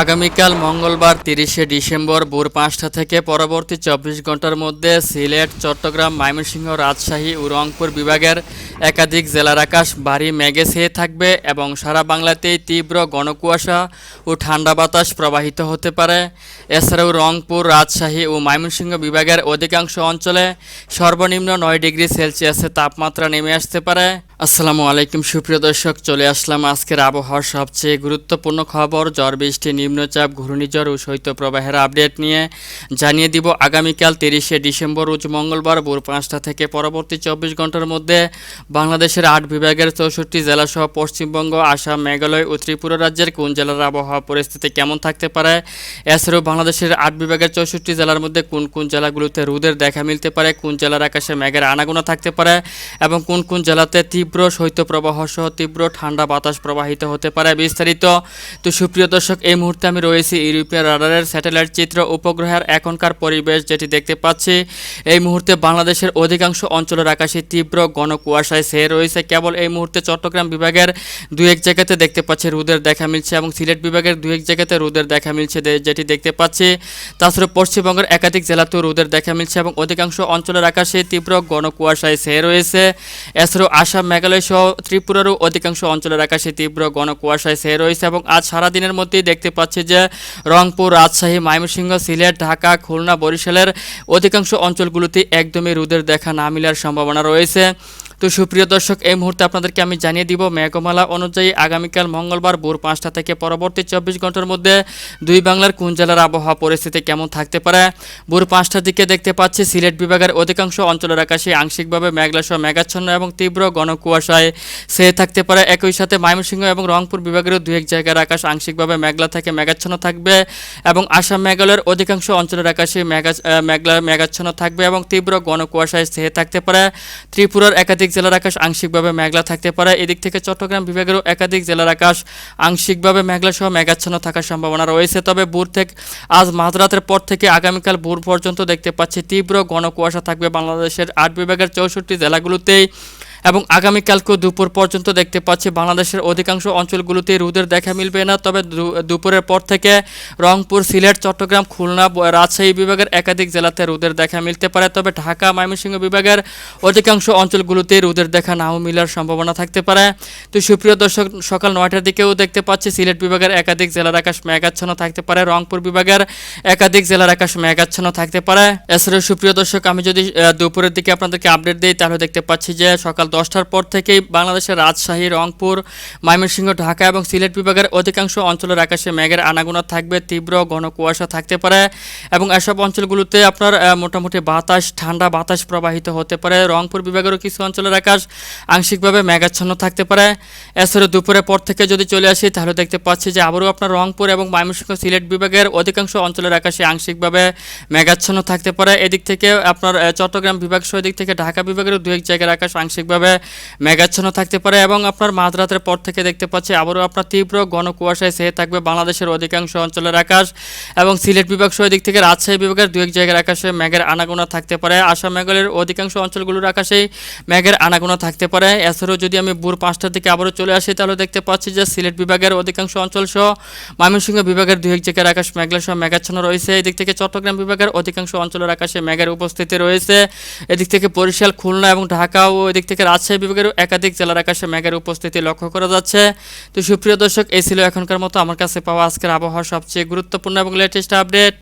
আগামীকাল মঙ্গলবার তিরিশে ডিসেম্বর ভোর পাঁচটা থেকে পরবর্তী চব্বিশ ঘণ্টার মধ্যে সিলেট, চট্টগ্রাম, ময়মনসিংহ, রাজশাহী ও রংপুর বিভাগের একাধিক জেলার আকাশ ভারী মেঘে ছেয়ে থাকবে এবং সারা বাংলাতেই তীব্র গণকুয়াশা ও ঠান্ডা বাতাস প্রবাহিত হতে পারে। এছাড়াও রংপুর, রাজশাহী ও ময়মনসিংহ বিভাগের অধিকাংশ অঞ্চলে সর্বনিম্ন নয় ডিগ্রি সেলসিয়াসের তাপমাত্রা নেমে আসতে পারে। আসসালামু আলাইকুম, সুপ্রিয় দর্শক, চলে আসলাম আজকের আবহাওয়ার সবচেয়ে গুরুত্বপূর্ণ খবর। ঝড় বৃষ্টি, নিম্নচাপ, ঘূর্ণিঝড় ও শৈত্যপ্রবাহের আপডেট নিয়ে জানিয়ে দিব আগামীকাল তিরিশে ডিসেম্বর, রোজ মঙ্গলবার ভোর পাঁচটা থেকে পরবর্তী চব্বিশ ঘণ্টার মধ্যে বাংলাদেশের আট বিভাগের চৌষট্টি জেলাসহ পশ্চিমবঙ্গ, আসাম, মেঘালয় ও ত্রিপুরা রাজ্যের কোন জেলার আবহাওয়া পরিস্থিতি কেমন থাকতে পারে? এছাড়াও বাংলাদেশের আট বিভাগের চৌষট্টি জেলার মধ্যে কোন কোন জেলাগুলোতে রোদের দেখা মিলতে পারে? কোন জেলার আকাশে মেঘের আনাগোনা থাকতে পারে? এবং কোন কোন জেলাতে তীব্র শৈত্যপ্রবাহ সহ তীব্র ঠান্ডা বাতাস প্রবাহিত হতে পারে বিস্তারিত। তো সুপ্রিয় দর্শক, এই মুহূর্তে আমি রয়েছি ইউরোপীয় রাডারের স্যাটেলাইট চিত্র উপগ্রহের এখনকার পরিবেশ যেটি দেখতে পাচ্ছি। এই মুহূর্তে বাংলাদেশের অধিকাংশ অঞ্চলের আকাশে তীব্র ঘন কুয়াশায় ছেয়ে রয়েছে। কেবল এই মুহূর্তে চট্টগ্রাম বিভাগের দু এক জায়গাতে দেখতে পাচ্ছি রোদের দেখা মিলছে এবং সিলেট বিভাগের দু এক জায়গাতে রোদের দেখা মিলছে যেটি দেখতে পাচ্ছি। তাছাড়া পশ্চিমবঙ্গের একাধিক জেলাতেও রোদের দেখা মিলছে এবং অধিকাংশ অঞ্চলের আকাশে তীব্র ঘন কুয়াশায় ছেয়ে রয়েছে। এছাড়াও আসাম মেঘালয় সহ ত্রিপুরারও অধিকাংশ অঞ্চলের আকাশে তীব্র ঘন কুয়াশায় ছেয়ে রয়েছে এবং আজ সারাদিনের মধ্যেই দেখতে পাচ্ছি যে রংপুর, রাজশাহী, ময়মনসিংহ, সিলেট, ঢাকা, খুলনা, বরিশালের অধিকাংশ অঞ্চলগুলোতে একদমই রোদের দেখা না মিলার সম্ভাবনা রয়েছে। তো সুপ্রিয় দর্শক, এই মুহূর্তে আপনাদেরকে আমি জানিয়ে দিব, মেঘমালা অনুযায়ী আগামীকাল মঙ্গলবার ভোর পাঁচটা থেকে পরবর্তী চব্বিশ ঘণ্টার মধ্যে দুই বাংলার কোন জেলার আবহাওয়া পরিস্থিতি কেমন থাকতে পারে? ভোর পাঁচটার দিকে দেখতে পাচ্ছি, সিলেট বিভাগের অধিকাংশ অঞ্চলের আকাশে আংশিকভাবে মেঘলাসহ মেঘাচ্ছন্ন এবং তীব্র ঘন কুয়াশায় সে থাকতে পারে। একই সাথে ময়মনসিংহ এবং রংপুর বিভাগেরও দু এক জায়গার আকাশ আংশিকভাবে মেঘলা থেকে মেঘাচ্ছন্ন থাকবে এবং আসাম মেঘালয়ের অধিকাংশ অঞ্চলের আকাশে মেঘা মেঘলা, মেঘাচ্ছন্ন থাকবে এবং তীব্র ঘন কুয়াশায় ছেয়ে থাকতে পারে। ত্রিপুরার একাধিক জেলার আকাশ আংশিকভাবে মেঘলা থাকতে পারে। এদিক থেকে চট্টগ্রাম বিভাগেরও একাধিক জেলার আকাশ আংশিকভাবে মেঘলা সহ মেঘাচ্ছন্ন থাকার সম্ভাবনা রয়েছে। তবে ভোর থেকে, আজ মাঝরাতের পর থেকে আগামীকাল ভোর পর্যন্ত দেখতে পাচ্ছি তীব্র ঘন কুয়াশা থাকবে বাংলাদেশের আট বিভাগের চৌষট্টি জেলাগুলোতেই। এবং আগামীকালকেও দুপুর পর্যন্ত দেখতে পাচ্ছি বাংলাদেশের অধিকাংশ অঞ্চলগুলোতে রোদের দেখা মিলবে না। তবে দুপুরের পর থেকে রংপুর, সিলেট, চট্টগ্রাম, খুলনা রাজশাহী বিভাগের একাধিক জেলাতে রোদের দেখা মিলতে পারে। তবে ঢাকা, ময়মনসিংহ বিভাগের অধিকাংশ অঞ্চলগুলোতে রোদের দেখা নাও মিলার সম্ভাবনা থাকতে পারে। তো সুপ্রিয় দর্শক, সকাল নয়টার দিকেও দেখতে পাচ্ছি সিলেট বিভাগের একাধিক জেলার আকাশ মেঘাচ্ছন্ন থাকতে পারে। রংপুর বিভাগের একাধিক জেলার আকাশ মেঘাচ্ছন্ন থাকতে পারে। এছাড়াও সুপ্রিয় দর্শক, আমি যদি দুপুরের দিকে আপনাদেরকে আপডেট দিই, তাহলে দেখতে পাচ্ছি যে সকাল দশটার পর থেকেই বাংলাদেশের রাজশাহী, রংপুর, ময়মনসিংহ, ঢাকা এবং সিলেট বিভাগের অধিকাংশ অঞ্চলের আকাশে মেঘের আনাগোনা থাকবে, তীব্র ঘন কুয়াশা থাকতে পারে এবং এসব অঞ্চলগুলোতে আপনার মোটামুটি বাতাস, ঠান্ডা বাতাস প্রবাহিত হতে পারে। রংপুর বিভাগেরও কিছু অঞ্চলের আকাশ আংশিকভাবে মেঘাচ্ছন্ন থাকতে পারে। এছাড়াও দুপুরের পর থেকে যদি চলে আসি, তাহলে দেখতে পাচ্ছি যে আবারও আপনার রংপুর এবং ময়মনসিংহ, সিলেট বিভাগের অধিকাংশ অঞ্চলের আকাশে আংশিকভাবে মেঘাচ্ছন্ন থাকতে পারে। এদিক থেকে আপনার চট্টগ্রাম বিভাগ সহ এদিক থেকে ঢাকা বিভাগেরও দু এক জায়গার আকাশ আংশিকভাবে মেঘাচ্ছন্ন থাকতে পারে এবং আপনার মাঝরাতের পর থেকে দেখতে পাচ্ছি আবারও আপনার তীব্র ঘন কুয়াশায় ছেয়ে থাকবে বাংলাদেশের অধিকাংশ অঞ্চলের আকাশ এবং সিলেট বিভাগ সহ এদিক থেকে রাজশাহী বিভাগের দু এক জায়গার আকাশে মেঘের আনাগোনা থাকতে পারে। আসাম মেঘালয়ের অধিকাংশ অঞ্চলগুলোর আকাশেই মেঘের আনাগোনা থাকতে পারে। এছাড়াও যদি আমি ভোর পাঁচটার দিকে আবারও চলে আসি, তাহলে দেখতে পাচ্ছি যে সিলেট বিভাগের অধিকাংশ অঞ্চল সহ ময়মনসিংহ বিভাগের দু এক জায়গার আকাশ মেঘলা সহ মেঘাচ্ছন্ন রয়েছে। এদিক থেকে চট্টগ্রাম বিভাগের অধিকাংশ অঞ্চলের আকাশে মেঘের উপস্থিতি রয়েছে। এদিক থেকে বরিশাল, খুলনা এবং ঢাকা ও এদিক থেকে রাজশাহী বিভাগের একাধিক জেলার আকাশে মেঘের উপস্থিতি লক্ষ্য করা যাচ্ছে। তো সুপ্রিয় দর্শক, এই ছিল এখনকার মতো। আমার কাছে পাওয়া আজকের আবহাওয়া সবচেয়ে গুরুত্বপূর্ণ এবং লেটেস্ট আপডেট